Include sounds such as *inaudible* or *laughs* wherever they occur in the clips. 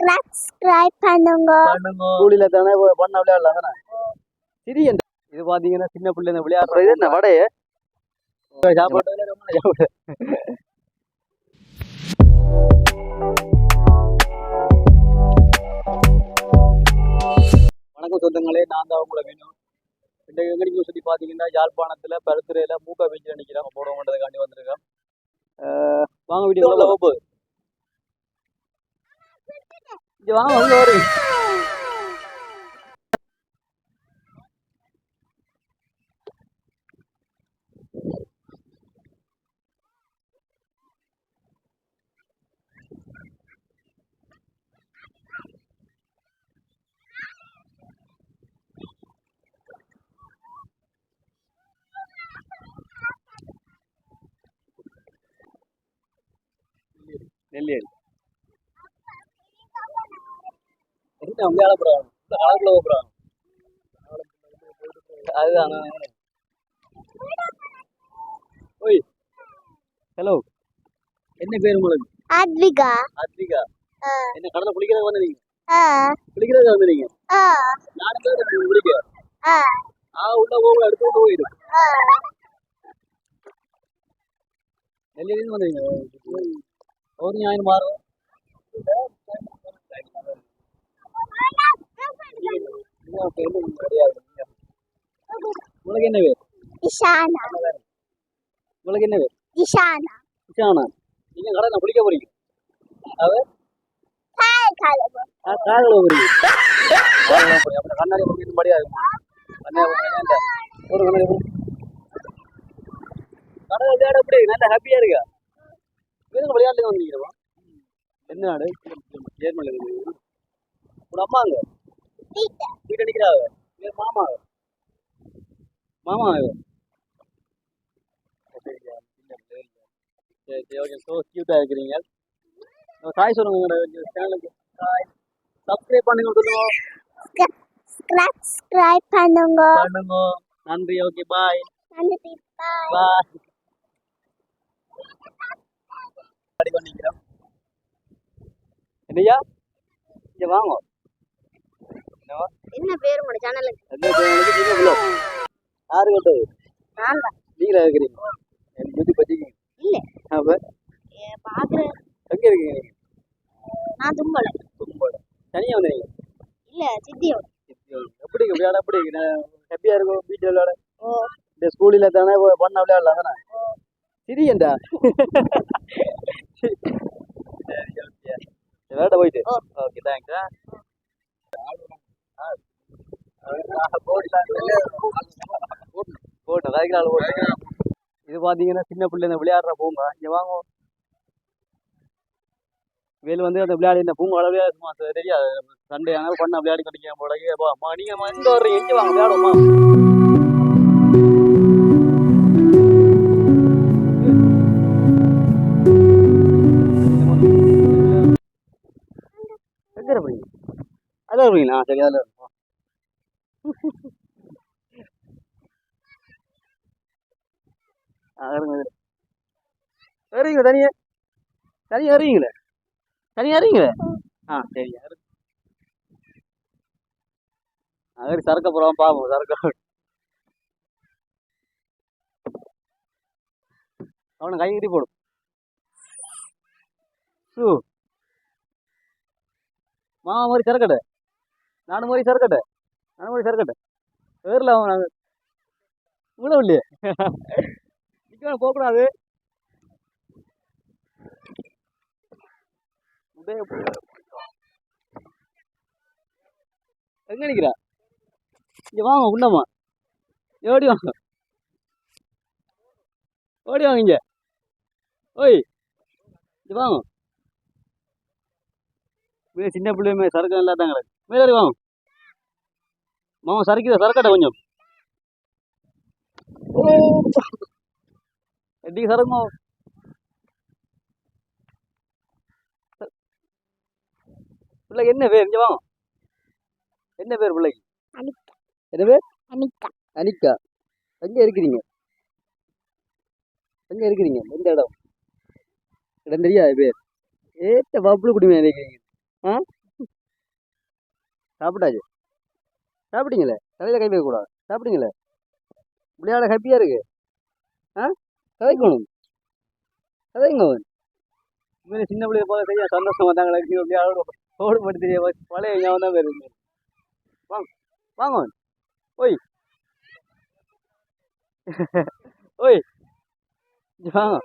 Subscribe பண்ணுங்க. ஸ்கூலில் தானே பண்ண விளையாடலாம் தானே? சரி இது பாத்தீங்கன்னா சின்ன பிள்ளை விளையாடுற இது என்ன வடையே சாப்பாடு ரொம்ப சாப்பாடு. வணக்கம் சொந்தங்களே நான் தான் உங்களை வேணும் இந்த எங்கடிக்கு சுற்றி பார்த்தீங்கன்னா யாழ்ப்பாணத்தில் பருத்துறையில் மூக்கா பீச்சில் நிற்கிறோம் போடுவோன்றதுக்காண்டி வந்திருக்கோம் அஹ் வாங்க வீடியோ போகுது இங்கே வாங்க வந்து வருங்க நெல்லியடி என்ன வந்து அழப்புறாங்க அழகுல போறாங்க அதுதான் ஓய் ஹலோ என்ன பேர் உங்களுக்கு அத்விகா அத்விகா ஆ. என்ன கடலை குளிக்கிறதுக்கு வந்தீங்க ஆ குளிக்கிறதுக்கு வந்தீங்க குளிக்க ஆ உள்ள போக கொண்டு போயிடும் ஒரு ஞாயிறு மாறும் உங்களுக்கு என்ன பேர் இஷானா உங்களுக்கு என்ன பேர் இஷானா இஷானா நீங்க கடை குளிக்க போறீங்க அவ ஹாய் கலவு காதல போறீங்க காதல கண்ணாடி போட்டு படியா இருக்குமா கண்ணாடி ஒரு கண்ணாடி விளையாட நல்ல ஹாப்பியா இருக்கா வீரங்க விளையாட்டு வந்தீங்களா என்ன நாடு ஜேர்மனில உங்க அம்மாங்க வீட்டு அடிக்கிறாங்க இவர் மாமா மாமா சரி சரி ஓகே ஸோ க்யூட்டாக இருக்கிறீங்க. சாய் சொல்லுங்க உங்களோட சேனலுக்கு சாய் சப்ஸ்கிரைப் பண்ணுங்க சொல்லுங்க சப்ஸ்கிரைப் பண்ணுங்க. பண்ணுங்க. நன்றி ஓகே பாய் நன்றி பாய் பாய் அடி பண்ணிக்கிறோம். என்னய்யா? இங்க வாங்க. என்ன பேர் உங்களோட சேனலுக்கு யாரு கேட்டது நீங்களா இருக்கிறீங்க எனக்கு புத்தி பச்சிக்கிங்க இல்ல. அப்ப? பாக்குறேன் எங்க இருக்கீங்க நீங்க? நான் தும்பல. கும்பல தனியா வந்தீங்க இல்ல எப்படி விளையாட எப்படி ஹாப்பியா இருக்கும். வீட்டு விளையாட. இந்த ஸ்கூலில் தானே பண்ண விளையாடலாம் தானே? சிரியண்டா? விளையாட போயிட்டு. ஓகே தேங்க்ஸ் போட்டோம் கைகளால் போட்டு இது பார்த்தீங்கன்னா சின்ன பிள்ளை இந்த விளையாடுற பூங்கா இங்கே வாங்க வேல் வந்து அந்த விளையாடி இந்த பூங்கா விளையாட சும்மா தெரியாது சண்டே ஆனால் பண்ண விளையாடி கட்டிக்க போல அம்மா நீங்கள் எந்த ஒரு எங்கே வாங்க விளையாடுவோமா இருப்பீங்க அதான் இருப்பீங்களா சரி அதில் இருப்போம் தனியா. தனியா ஏறீங்களே தனியா ஏறீங்களே ஆ சரி ஏறு. அகரி சரக்க போகிறோம் பாப்போம் சரக்க அவனை கை கட்டி போடும் ஷூ. மாமா மாதிரி சரக்கட்டை நானும் மாதிரி சரக்கட்டை நானும் மாதிரி சரக்கட்டை. வேறில் அவன் நாங்கள் இவ்வளோ இல்லையே. நிற்க போகக்கூடாது உதய எங்க நிக்கிறா? இங்க வாங்க உண்டம்மா ஓடி வாங்க. ஓடி வாங்க இங்க. ஓய் இங்க வாங்க. சின்ன பிள்ளையுமே சரக்கு நல்லா தாங்க மேலே வாங்க. மாமா சரக்குதா சரக்கட்டை கொஞ்சம். ஓ எட்டி சரக்குமா பிள்ளைக்கு என்ன பேர்? இங்க வாங்க என்ன பேர் பிள்ளைக்கு? என்ன பேர்? அனிகா அனிகா எங்க இருக்கிறீங்க? எங்க இருக்கிறீங்க? எந்த இடம்? இடம் தெரியாது பேர்? ஏத்த பப்புளு குடிமையா இருக்கிறீங்க ஆ? சாப்பிட்டாச்சு? சாப்பிட்டீங்களே? தலையில் கை வைக்கக்கூடாது. சாப்பிட்டீங்களே? விளையாட ஹாப்பியாக இருக்கு? ஆ? கதைக்கணும் கதைங்க உண்மையிலே சின்ன பிள்ளைய போல செய்ய சந்தோஷம் வந்தாங்களே விளையாட ஓடு மட்டும் தெரிய பழைய ஞாபகம் தான் வருது. வாங்க வாங்க. ஓய். *laughs* ஓய். வாங்க.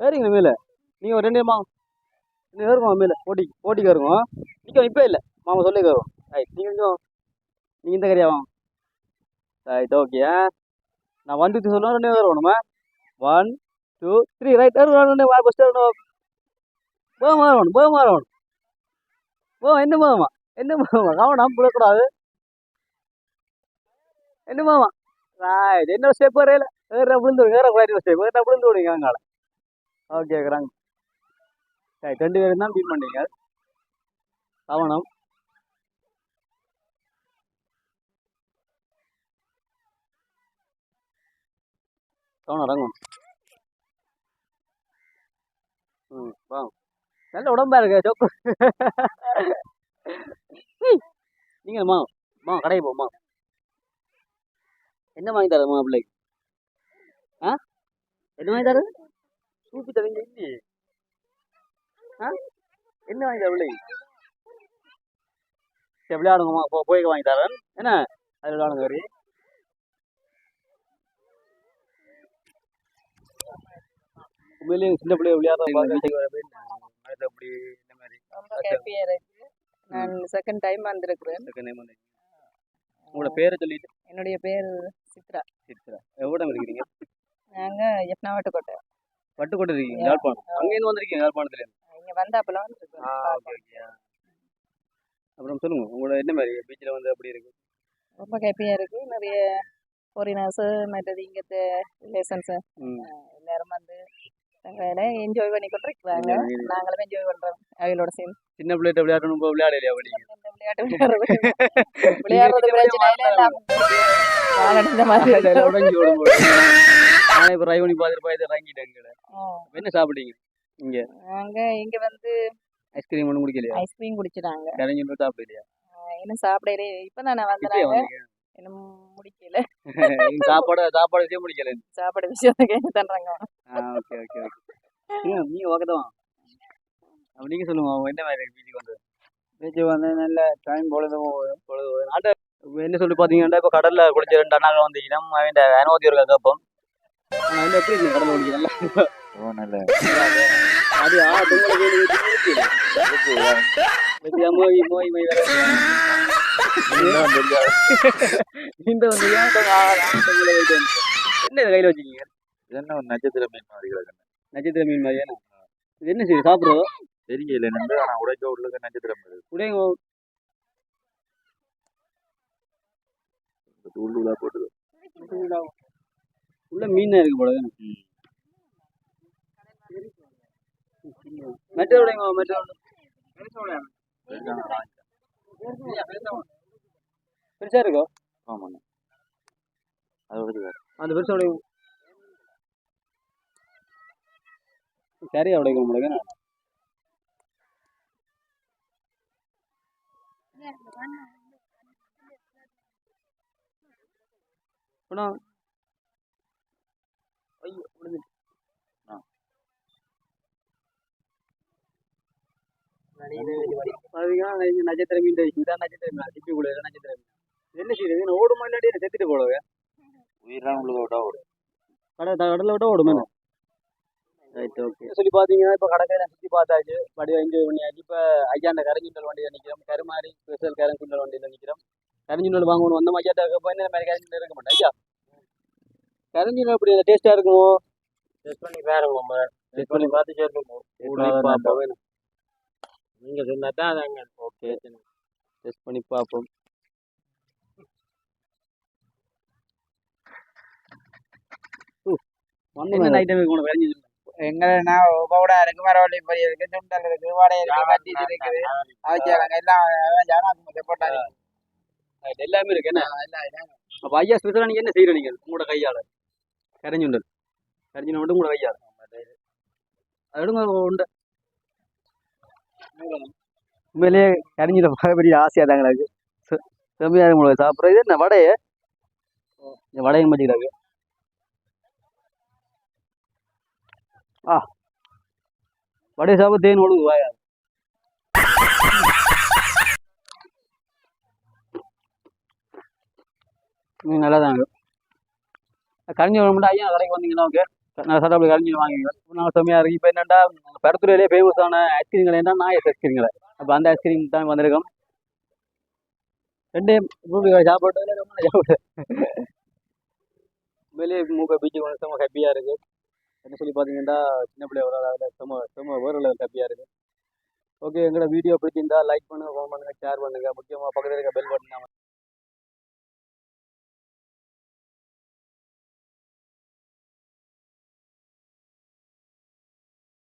ஏறிங்க மேலே. நீங்கள் ஒரு ரெண்டு மாமா ரெண்டு பேருமா மேலே. போட்டி போட்டிக்கு வருங்க நிற்கும் இப்போ இல்லை. மாமா சொல்லி நீங்கள் நீங்கள் இந்த கறியா ரைட் ஓகே நான் ஒன் டூ த்ரீ சொல்லணும் ரெண்டு பேர் வரணுமா ஒன் டூ த்ரீ ரைட் ரெண்டு ஃபஸ்ட்டு வரணும் போக மாறணும் போக மாறணும். போ என்ன போகமா? என்ன போகமா? கவனம் விடக்கூடாது என்ன போகமா? ரைட் என்ன ஸ்டெப் வரையில வேற விழுந்து வேற குழாய் ஸ்டெப் வேற விழுந்து விடுங்க அங்கால ஓகே இருக்கிறாங்க ரைட் ரெண்டு பேரும் தான் பீட் பண்ணீங்க கவனம் கவனம் இறங்கும் ம் வாங்க நல்ல உடம்பா இருக்கு சொப்பு நீங்க மா மா கடை போமா என்ன வாங்கி தரமா பிள்ளைக்கு ஆ? என்ன வாங்கி தரது? சூப்பி தரீங்க இல்லையே. ஆ? என்ன வாங்கி தர பிள்ளைக்கு சரி விளையாடுங்கம்மா. போ போய் வாங்கி தரேன். என்ன? அது விளையாடுங்க வரி உண்மையிலேயே சின்ன பிள்ளைய விளையாடுற அப்படி இந்த மாதிரி. ரொம்ப ஹாப்பியா இருக்கு. நான் செகண்ட் டைம் வந்திருக்கிறேன். Second time வந்து உங்களோட பேரை சொல்லிட்டு? என்னுடைய பேர் சித்ரா. சித்ரா. எவ்வளோ இருக்கிறீங்க நாங்க எப்னாவட்டுக்கோட்டை பட்டுக்கோட்டை இருக்கீங்க. யாழ்ப்பாணம். அங்கேருந்து வந்திருக்கீங்க யாழ்ப்பாணத்துல இங்க வந்தாப்புல வந்திருக்கோம். அப்புறம் சொல்லுங்க உங்களோட என்ன மாதிரி பீச்சில் வந்து அப்படி இருக்கு? ரொம்ப ஹாப்பியா இருக்கு. நிறைய ஃபாரினர்ஸ் மற்றது இங்கத்த ரிலேஷன்ஸ் எல்லாரும் வந்து தங்கையில என்ஜாய் பண்ணி கொண்டிருக்கிறாங்க நாங்களும் என்ஜாய் பண்றோம். அவங்களோட சேர்ந்து. சின்ன பிள்ளைகிட்ட விளையாடணும் இப்போ விளையாடலையா விளையாட்டு விளையாடுறது பிரச்சனை உடஞ்சி ஓடும் நானே இப்போ ட்ரை பண்ணி பார்த்துட்டு பார்த்து இறங்கிட்டேன். என்ன சாப்பிட்டீங்க? இங்க. நாங்க இங்க வந்து ஐஸ்கிரீம் ஒன்றும் குடிக்கலையா? ஐஸ்கிரீம் குடிச்சிட்டாங்க. கரைஞ்சி சாப்பிடலையா? இன்னும் சாப்பிடலே இப்பதான் நான் வந்தேன் இன்னும் முடிக்கல. *laughs* சாப்பாடு சாப்பாடு செய்ய முடிக்கல. சாப்பாடு விஷயம் கேட்டு தர்றாங்க. ஓகே ஓகே ஓகே நீங்க வாக்கதான் அப்ப நீங்க சொல்லுங்க என்ன மாதிரி பீச்சுக்கு வந்து பீச்சு வந்து நல்ல டைம் பொழுது பொழுது இப்ப என்ன சொல்லி பாத்தீங்கன்னா இப்போ கடல்ல குளிச்ச ரெண்டு அண்ணாங்க வந்தீங்கன்னா அவன் அனுமதி இருக்கா கேட்போம் வந்து எப்படி இருக்கு கடல்ல குளிக்கிறேன் ஓ நல்ல அது ஆ துங்களை கேள்வி மோய் மோய் மோய் வேற இந்த வந்து ஏன். என்ன இது கையில வச்சுக்கீங்க என்ன ஒரு நட்சத்திர மீன் மாதிரி கிடக்கு? நட்சத்திர மீன் மாதிரியா? இது என்ன செய்யுது? சாப்பிடுறோம் தெரியல நின்று ஆனா உடைக்க உள்ள நட்சத்திரம் இருக்கு உடையங்க தூள் தூளா போட்டு உள்ள மீன் இருக்கு போல மெட்டல் உடையங்க மெட்டல். பெருசா இருக்கோ? ஆமாண்ணா. அது அந்த பெருசா உடையும் சரியா உடைக்க முடியுங்க அண்ணா. ஐயோ விழுந்துட்டு. நட்சத்திர மீன். இதான் நட்சத்திர மீன். சிப்பி கூட நட்சத்திர மீன். என்ன செய்யுது? ஓடுமா இல்லாட்டி செத்துட்டு போடுவே உயிரெல்லாம் உங்களுக்கு விட்டா ஓடும். கடை கடலை விட ஓடுமே சொல்லி பார்த்தீங்கன்னா இப்போ கடைக்கையில சுற்றி பார்த்தாச்சு. வடிவ என்ஜாய் பண்ணியாச்சு இப்போ ஐயாண்ட கரைஞ்சுண்டல் வண்டியில் நிற்கிறோம் கருமாரி ஸ்பெஷல் கரைஞ்சுண்டல் வண்டியில் நிற்கிறோம் கரைஞ்சுண்டல் வாங்கணும். வந்த ஐயாட்ட இருக்கப்போ என்ன மாதிரி கரைஞ்சுண்டல் இருக்க மாட்டேன். ஐயா? கரைஞ்சுண்டல் எப்படி டேஸ்ட்டாக இருக்குமோ? டெஸ்ட் பண்ணி பாருங்க நம்ம டெஸ்ட் பண்ணி பார்த்து வேணும். நீங்க சொன்னா தான் அதாங்க. ஓகே டெஸ்ட் பண்ணி பார்ப்போம். என்ன ஐட்டம் இருக்கு உனக்கு கரைஞ்சி எங்கன்னா பவுட இருக்கு மரவள்ளி பொரி இருக்கு சுண்டல் இருக்கு வடை இருக்கு பஜ்ஜி இருக்குது. அவச்சாங்க எல்லாம் ஜாமாக்கு போட்டாங்க எல்லாமே இருக்கு என்ன. அப்போ ஐயா ஸ்பெஷலாக நீங்கள் என்ன செய்கிற நீங்கள்? உங்களோட கையால். கரைஞ்சுண்டல். கரைஞ்சுண்டல் மட்டும் உங்களோட கையால். அது எடுங்க உண்டை. உண்மையிலேயே பார்க்க பெரிய ஆசையாக தாங்க எனக்கு. செ- செம்மையா இருக்கும் உங்களுக்கு சாப்பிட்றது என்ன வடையே? இந்த வடையும் வச்சுக்கிறாங்க ஆ. வடையை சாப்பிட்டு தேன் ஒழுகு வாயா? ம் நல்லா தாங்க மட்டும் ஐயா கடைக்கு வந்தீங்கன்னா ஓகே. நான் சட்டப்படி கரைஞ்சி வாங்கிங்க நாங்கள் செம்மையாக இருக்கு. இப்போ என்னென்னா பெருத்துறையிலே ஃபேமஸான ஐஸ்கிரீம்கள் என்ன நாயஸ் ஐஸ்கிரீம்களை அப்போ அந்த ஐஸ்கிரீம் தான் வந்திருக்கோம். ரெண்டு மூணு சாப்பிட்டு ரொம்ப சாப்பிட்டு மூக்க பீச்சுக்கு வந்து செம்ம ஹாப்பியாக இருக்குது என்ன சொல்லி பார்த்தீங்கன்னா சின்ன பிள்ளை ஒரு அளவில் செம வேறு லெவல் ஹாப்பியாக இருக்குது ஓகே எங்களோட வீடியோ பிடிச்சிருந்தா லைக் பண்ணுங்க கமெண்ட் பண்ணுங்க ஷேர் பண்ணுங்க. முக்கியமாக பக்கத்தில் இருக்க பெல் பட்டன்